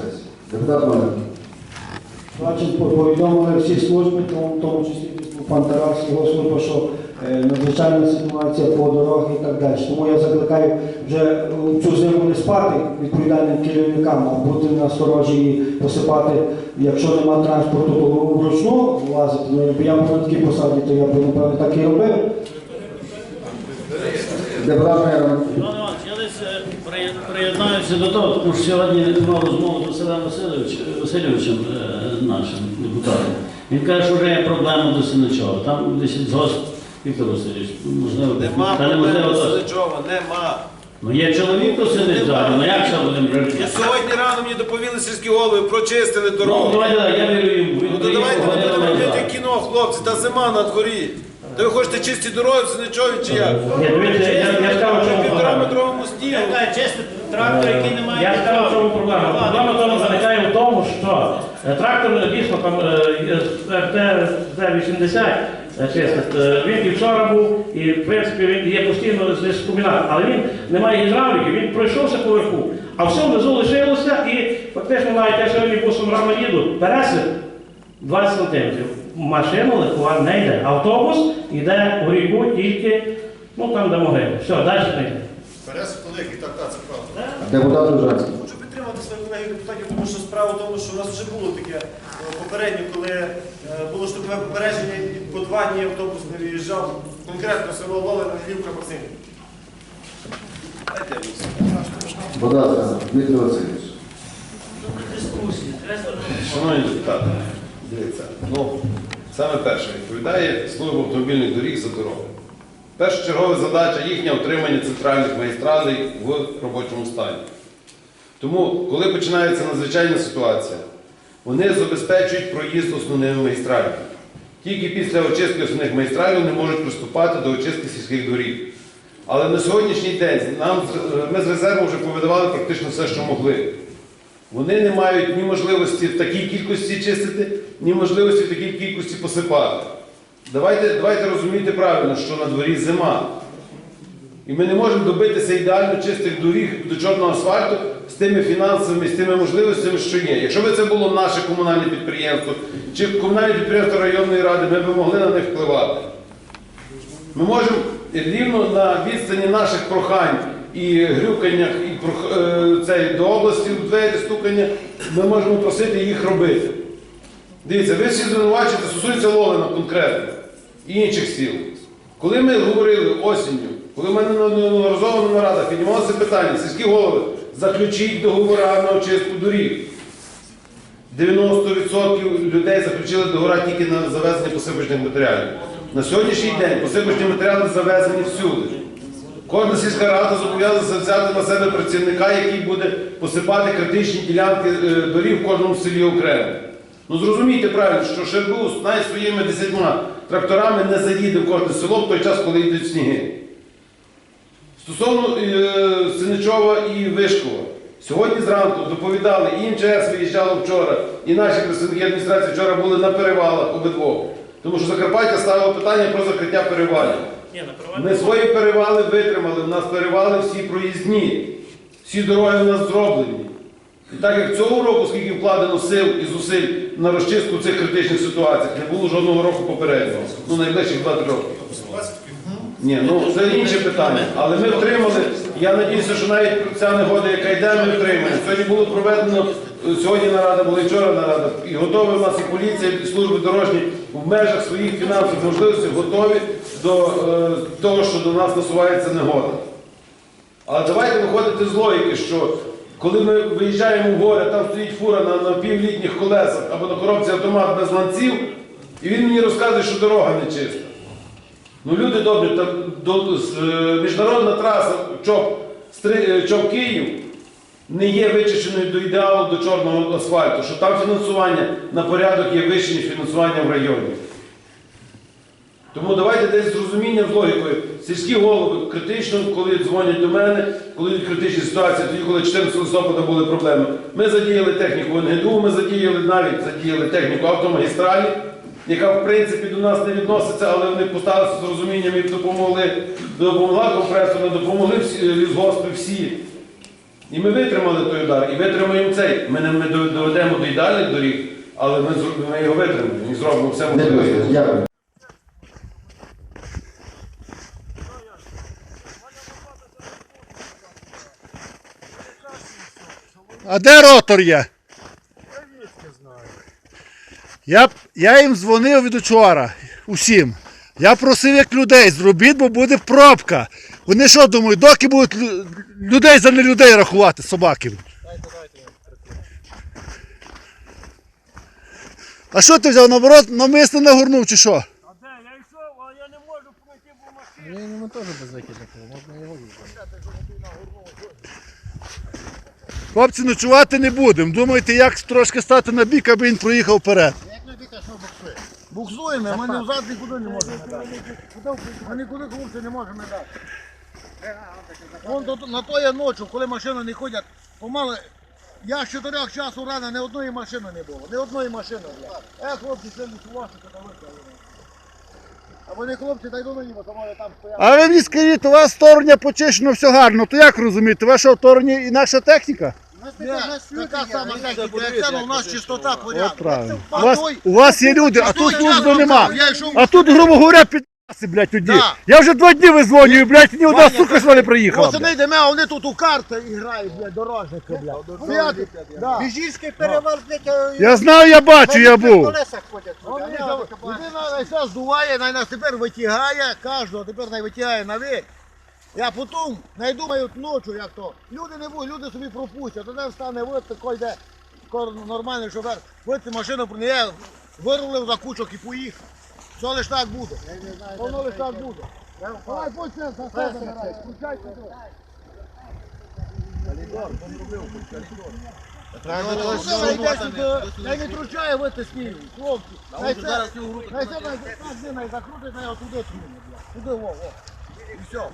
сесії. Депутат Маленький. Значить, повідомили всі служби, в тому числі пан Тарас, його служба, що е, надзвичайна ситуація по дорогах і так далі. Тому я закликаю вже цю зиму не спати відповідальним керівникам, а бути на сторожі і посипати, якщо нема транспорту, то вручну влазити. Ну, якби я був на такій посаді, то я б, напевно, так і робив. Депутат Миронов. Іван Іванович, я десь е, при- приєднаюся до того, тому що сьогодні мав розмову з Василем Васильович, Васильовичем, е, нашим депутатом. Він каже, що вже є проблема до Синичова. Там десь згост Віктор Васильович, можливо, Нема та неможливо проблеми то. Селичова, нема. Ну є чоловік, то сидить зараз, ну як ще будемо І сьогодні рано мені доповіли сільські голови, прочистили Ну, дорогу. давайте, так, я вірю йому. Він Ну то приїхав, давайте не годину будемо назад. робити кіно, хлопці, та зима на дворі. Та ви хочете чисті дороги в Синичові чи як? Ні, дивіться, я, я скажу, в чому півтора проблема. метровому стілу. чисто трактор, який не має Я скажу, в чому проблема. Проблема тому заникає в тому, що е, трактор дійсно там е, Т-80, чесно, е, він і вчора був, і в принципі він є постійно здесь комбінат, але він не має гідравліки, він пройшовся поверху, а все внизу лишилося і фактично навіть я сьогодні бусом рано їду, пересип 20 сантиметрів. Машина легкова не йде. Автобус йде у ріку тільки, ну там де могили. Все, далі не йде. Пересуд великий, так, так, це правда. Депутат Ужанський. Хочу підтримати своїх колегів депутатів, тому що справа в тому, що у нас вже було таке е, попередньо, коли е, було штукове попередження, і по два дні автобус не виїжджав, конкретно село Лолина, Львівка, Максим. Будь ласка, Дмитро Васильович. Шановні депутати, дивіться, ну, саме перше, відповідає служба автомобільних доріг за дороги. Першочергова задача їхнє отримання центральних магістралей в робочому стані. Тому, коли починається надзвичайна ситуація, вони забезпечують проїзд основними магістралями. Тільки після очистки основних магістралів вони можуть приступати до очистки сільських доріг. Але на сьогоднішній день нам, ми з резерву вже повидавали практично все, що могли. Вони не мають ні можливості в такій кількості чистити, ні можливості в такій кількості посипати. Давайте, давайте розуміти правильно, що на дворі зима. І ми не можемо добитися ідеально чистих доріг до чорного асфальту з тими фінансовими, з тими можливостями, що є. Якщо б це було наше комунальне підприємство чи комунальне підприємство районної ради, ми б могли на них впливати. Ми можемо рівно на відстані наших прохань і грюканнях і прох- е, цей, до області двері стукання, ми можемо просити їх робити. Дивіться, ви всі звинувачуєте, стосується Лолина конкретно і інших сіл. Коли ми говорили осінню, коли в мене неодноразово на нарадах піднімалося питання, сільські голови, заключіть договори на очистку доріг. 90% людей заключили договори тільки на завезення посипочних матеріалів. На сьогоднішній день посипочні матеріали завезені всюди. Кожна сільська рада зобов'язана взяти на себе працівника, який буде посипати критичні ділянки е, доріг в кожному селі окремо. Ну зрозумійте правильно, що Шербус навіть своїми десятьма тракторами не заїде в кожне село в той час, коли йдуть сніги. Стосовно е, Синичова і Вишкова, сьогодні зранку доповідали, і МЧС виїжджало вчора, і наші представники адміністрації вчора були на перевалах обидвох. Тому що Закарпаття ставило питання про закриття перевалів. Ми свої перевали витримали, у нас перевали всі проїзні, всі дороги у нас зроблені. І так як цього року, скільки вкладено сил і зусиль на розчистку цих критичних ситуацій, не було жодного року попереднього. Ну, найближчих 2-3 роки. Ні, ну це інше питання. Але ми втримали. Я надіюся, що навіть ця негода, яка йде, ми втримаємо. Сьогодні було проведено, сьогодні нарада була і вчора нарада. І готові в нас і поліція, і служби дорожні в межах своїх фінансових можливостей готові до е, того, що до нас насувається негода. Але давайте виходити з логіки, що коли ми виїжджаємо в гори, там стоїть фура на, на півлітніх колесах або на коробці автомат без ланців, і він мені розказує, що дорога не чиста. Ну, люди добрі, там, до, з, е, міжнародна траса ЧОП, Стри- е, ЧОП Київ не є вичищеною до ідеалу до чорного асфальту, що там фінансування на порядок є вище, ніж фінансування в районі. Тому давайте десь з розумінням, з логікою. Сільські голови критично, коли дзвонять до мене, коли йдуть критичні ситуації, тоді, коли 14 листопада були проблеми, ми задіяли техніку НГДУ, ми задіяли навіть задіяли техніку автомагістралі, яка в принципі до нас не відноситься, але вони поставилися з розумінням і допомогли, допомогла компресорно, допомогли всі, лісгоспи всі. І ми витримали той удар, і витримаємо цей. Ми не доведемо до ідеальних доріг, але ми, його витримаємо і зробимо все можливе. А де ротор є? Я, я їм дзвонив від учора. Усім. Я просив як людей, зробіть, бо буде пробка. Вони що думають, доки будуть людей за не людей рахувати, собаки. А що ти взяв, наоборот, намисно нагорнув чи що? Хлопці, ночувати не будемо. Думайте, як трошки стати на бік, аби він проїхав вперед. Буксуємо, ми не взад нікуди не можемо дати. Ми нікуди хлопці не можемо дати. Вон до- на тої ночі, коли машини не ходять, помали. Я з 4 часу рано ні одної машини не було. Ні одної машини. блядь. Е, хлопці, це не суваші, це А вони хлопці, та йду на нього, тому я там стояв. А ви мені скажіть, у вас сторожня почищено все гарно, то як розумієте, ваша вторгні і наша техніка? Ні, така сама техніка, як це, у нас чистота От правильно. У вас, у вас є люди, а тут служби нема. А тут, грубо говоря, підаси, блядь, тоді. Да. Я вже два дні визвонюю, блядь, ні одна сука сюди не приїхала. Ось блядь. вони йдемо, а вони тут у карти грають, блядь, дорожники, блядь. Да. Біжівський перевал, блядь, Я знаю, я бачу, я був. колесах ходять. Людина найся здуває, най нас тепер витягає, кожного тепер най витягає наверх. Я потім найдумаю ночі, як то. Люди не будуть, люди собі пропустять. Тоді встане от такий йде нормальний шофер. Вийти машину приніє, вирулив за кучок і поїхав. Все лиш так буде. Воно лиш так буде. Давай, це, за себе забирай. Включайте то. Най не тручає вийти снігу, хлопці. Най це, най це, най це, най закрутить, най отуди труне, блядь. Туди, во, во. І все.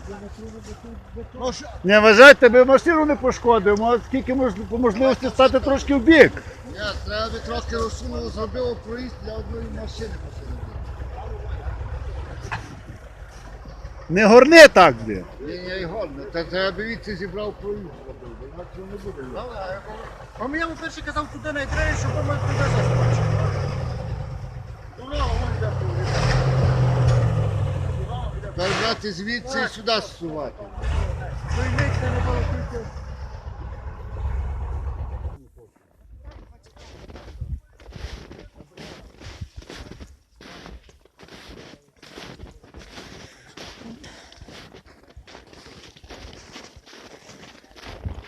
Ну, що? Не вважайте, би машину не пошкодив, а скільки мож, по можливості стати трошки в бік. Я треба би трошки розсунув, зробив проїзд для одної машини посередині. Не горни так, блядь. Ні, я й годно. Та треба би відси зібрав проїзд зробив, бо інакше не буде. А мені йому перший казав, туди не треба, щоб ми туди заскочили. Дорога, вон йде проїзд. Треба брати звідси і сюди зсувати.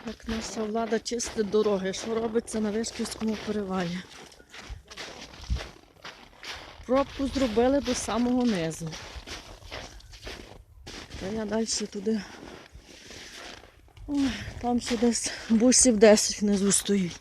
Як наша влада чистить дороги, що робиться на Вишківському перевалі. Пробку зробили до самого низу. Та я далі туди. Ой, там ще десь бусів 10 внизу стоїть.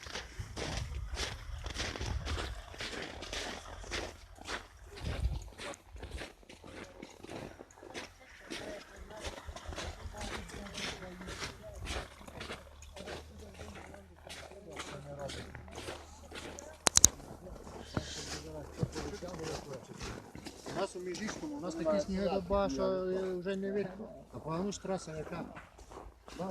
У нас у у нас такі сніги доба, що е, вже не видно. А погано ж траса яка? У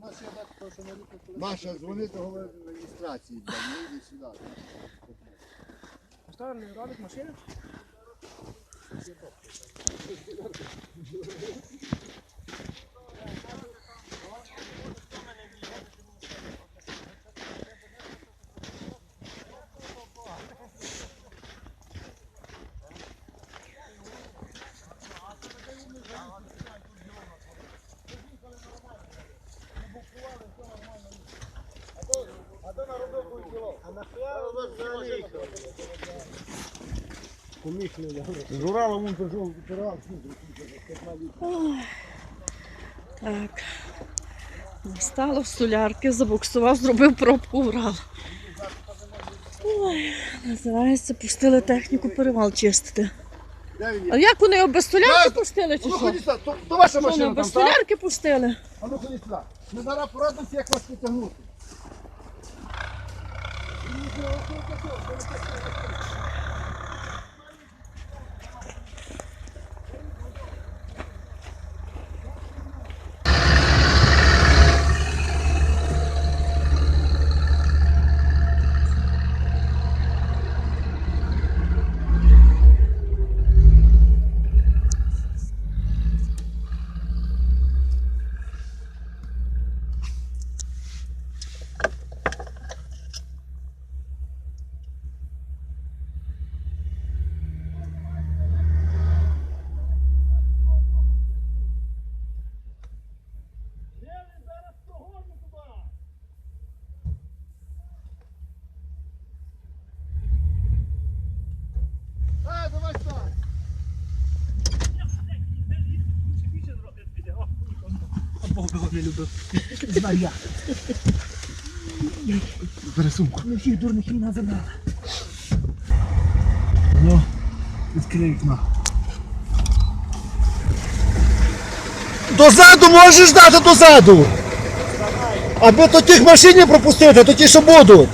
нас є так, що на літо... Маша, дзвони до голови реєстрації, блядь, не йди сюди. Так. Стало в солярки, забуксував, зробив пробку Урал. Ой, називається, пустили техніку перевал чистити. Він? А як вони його без солярки пустили чи Ну що? то, то ваша Що вони машина без там, так? солярки пустили? А ну ходіть сюди. Ми зараз порадимося, як вас підтягнути. Thank you. Не любив. Знаю я. Бери сумку. Не всіх дурних війна забрала. Ну, відкрий вікно. Дозаду можеш дати дозаду? Аби то тих машин не пропустити, то ті, що будуть.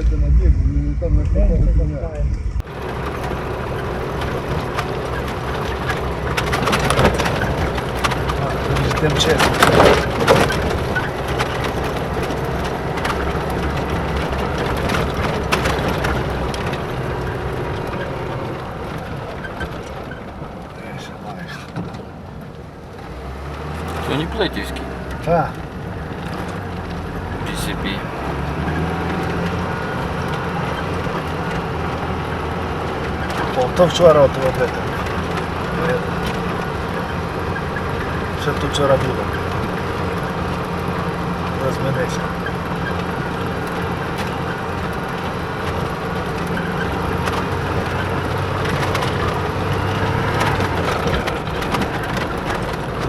Давайте на бік, там на не Тим чесно. То не Плетівський. Так. PCP. О, то вчора от робити. Ще тут вчора було. Розминися.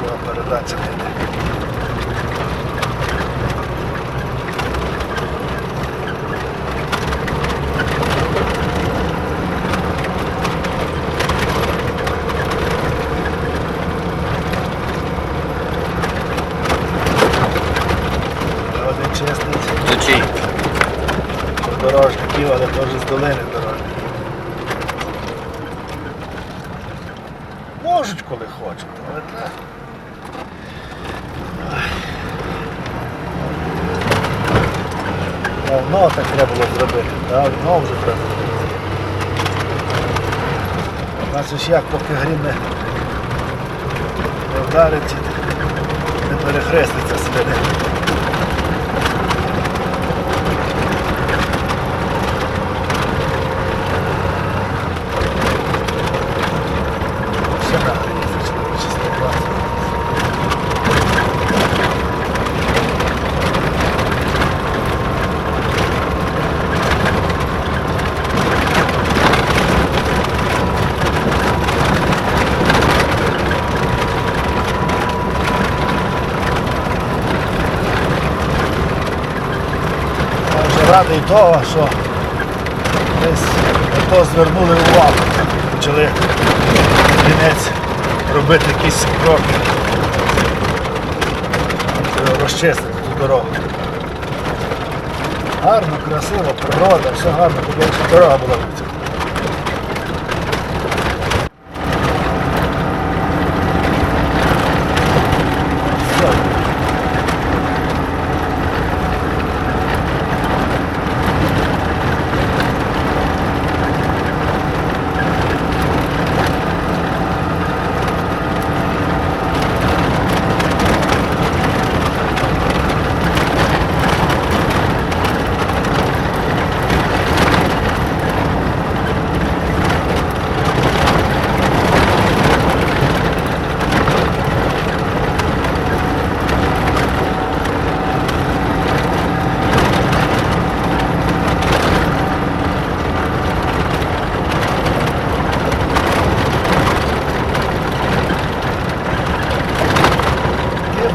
Була передача. Один чесний. То чий? Дорожників, але теж з долини дорожників. Можуть, коли хочуть, але треба. Давно так треба було зробити, давно вже треба зробити. Бачиш, як поки грім не, не вдарить, не перехреститься середини. Все нахрен, чисто класс. Я вже радий того, що десь то звернули увагу. Почали кінець робити якісь кроки. Розчистити ту дорогу. Гарно, красиво, природа, все гарно, щоб дорога була в цьому. Все.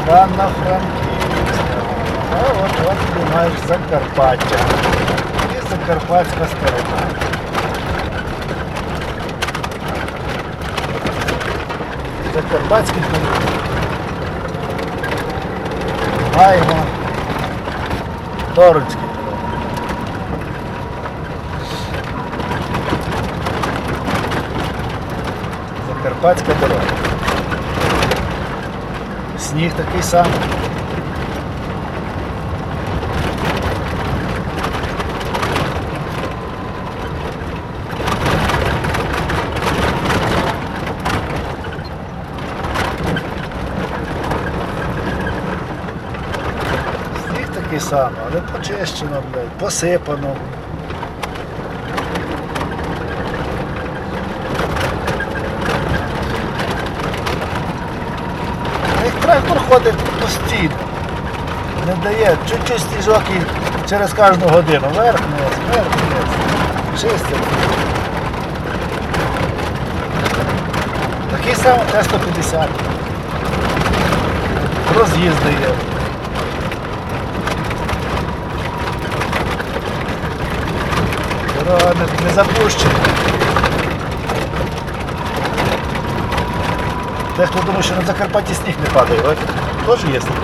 Івано-Франківська. А от от ти маєш Закарпаття. І Закарпатська сторона. Закарпатський континент. Маємо Торицький. Закарпатська дорога. Сніг такий самий. Саме, але почищено, блядь, посипано. Трактор ходить постійно. Не дає чуть-чуть стіжок і через кожну годину. Вверх вниз, вверх вниз. Чистить. Такий самий Т-150. Роз'їзди є. Не, запущена. Дехто думає, що на Закарпатті сніг не падає, так? Теж є сніг.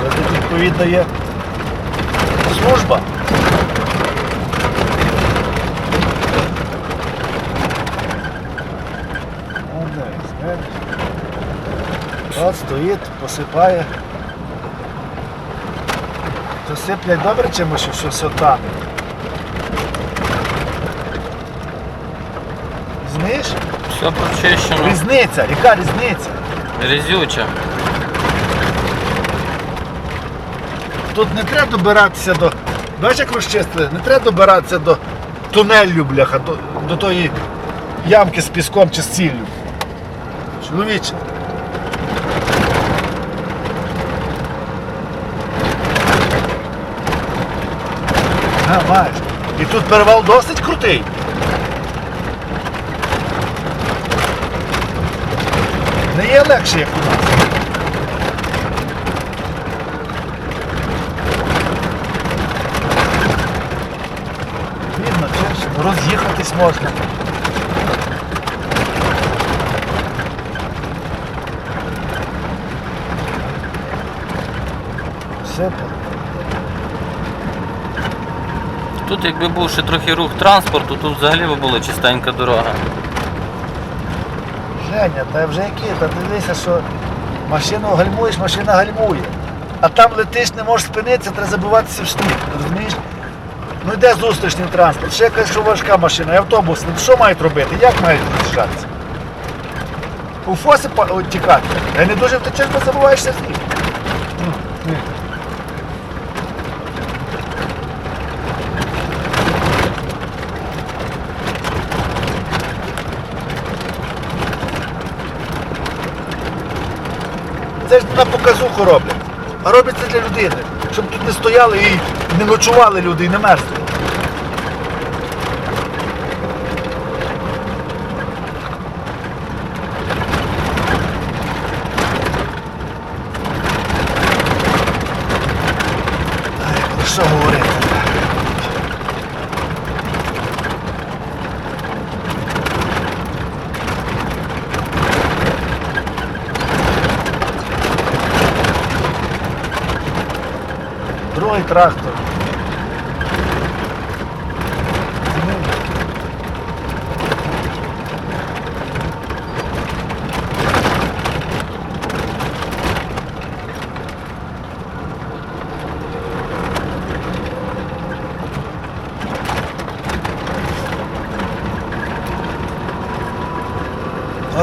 Але тут відповідно є служба. От стоїть, посипає. Сиплять добре чимось, що- що все тане. Розумієш? Все прочищено. Різниця, яка різниця? Резюче. Тут не треба добиратися до. Бачиш, як розчистили? Не треба добиратися до тунелю, бляха, до, до тої ямки з піском чи з ціллю. Чоловіче. А, маєш. І тут перевал досить крутий. Не є легше, як у нас. Видно, чесно, роз'їхатись можна. Все. Тут якби був ще трохи рух транспорту, тут взагалі би була чистенька дорога. Женя, та вже які? Та дивися, що машину гальмуєш, машина гальмує. А там летиш, не можеш спинитися, треба забиватися в сніг. Розумієш? Ну йде зустрічний транспорт, ще якась що важка машина, і автобус. Ну, Що мають робити? Як мають роз'їжджатися? У фоси тікати. А не дуже втечеш, бо забуваєшся в сніг. Це ж на показуху роблять. А робиться для людини, щоб тут не стояли і не ночували люди і не мерзли. Ай, про що говорити? Другий трактор.